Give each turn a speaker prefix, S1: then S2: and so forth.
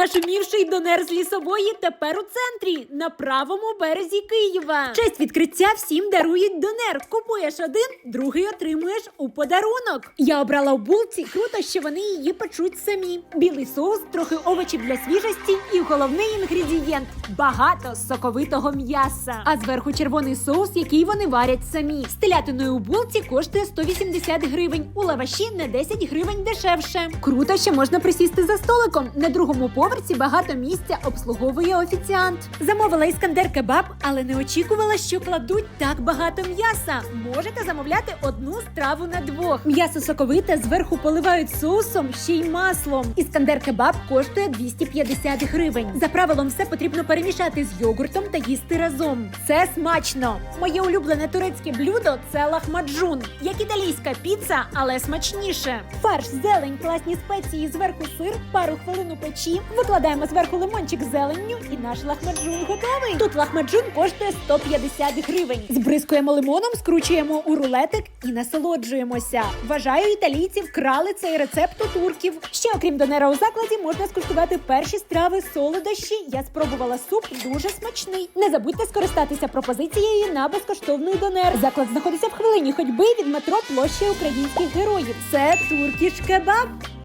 S1: Нашумівший донер з лісової тепер у центрі на правому березі Києва. В Честь відкриття всім дарують донер. Купуєш один, другий отримуєш у подарунок. Я обрала у булці. Круто, що вони її печуть самі. Білий соус, трохи овочів для свіжості, і головний інгредієнт багато соковитого м'яса. А зверху червоний соус, який вони варять самі. З телятиною у булці коштує 180 гривень. У лаваші на 10 гривень дешевше. Круто, що можна присісти за столиком. На другому поверсі багато місця обслуговує офіціант. Замовила іскандер кебаб, але не очікувала, що кладуть так багато м'яса. Можете замовляти одну страву на двох. М'ясо соковите зверху поливають соусом ще й маслом. Іскандер кебаб коштує 250 гривень. За правилом, все потрібно перемішати з йогуртом та їсти разом. Це смачно. Моє улюблене турецьке блюдо це лахмаджун, як італійська піца, але смачніше. Фарш, зелень, класні спеції, зверху сир, пару хвилин у печі. Викладаємо зверху лимончик з зеленню, і наш лахмаджун готовий. Тут лахмаджун коштує 150 гривень. Збризкуємо лимоном, скручуємо у рулетик і насолоджуємося. Вважаю, італійці вкрали цей рецепт у турків. Ще окрім донера у закладі можна скуштувати перші страви солодощі. Я спробувала суп, дуже смачний. Не забудьте скористатися пропозицією на безкоштовний донер. Заклад знаходиться в хвилині ходьби від метро площа українських героїв. Це туркіш кебаб.